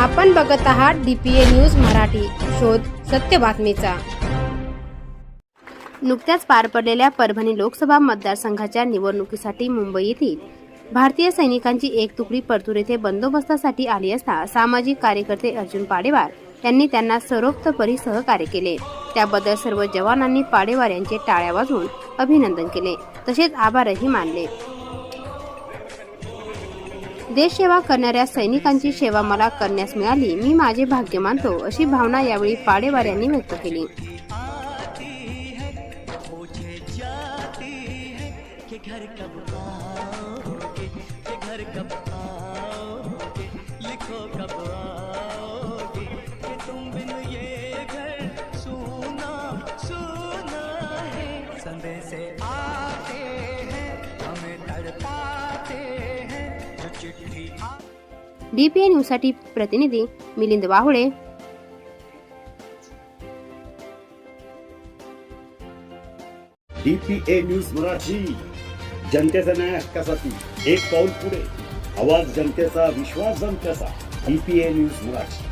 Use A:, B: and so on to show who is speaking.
A: आपण बघत आहात डीपीए न्यूज मराठी. शोध सत्य बातमीचा. नुकत्याच पार पडलेल्या परभणी लोकसभा मतदारसंघाच्या निवडणुकीसाठी मुंबई येथील भारतीय सैनिकांची एक तुकडी परतूर येथे बंदोबस्तासाठी आली असता सामाजिक कार्यकर्ते अर्जुन पाडेवार यांनी त्यांना सरोक्तपरी सहकार्य केले. त्याबद्दल सर्व जवानांनी पाडेवार यांचे टाळ्या वाजवून अभिनंदन केले. तसेच आभारही मानले. देशसेवा करणाऱ्या सैनिकांची सेवा मला करण्यास मी माझे भाग्य मानतो, अशी भावना यावेळी पाडेवार यांनी व्यक्त केली.
B: कि घर
A: डीपीए न्यूजसाठी प्रतिनिधी मिलिंद वाहुळे
C: डीपीए न्यूज मराठी जनतेचा न्याय हक्कासाठी एक पाऊल पुढे. आवाज जनतेचा विश्वास जनतेचा. DPA news Marathi.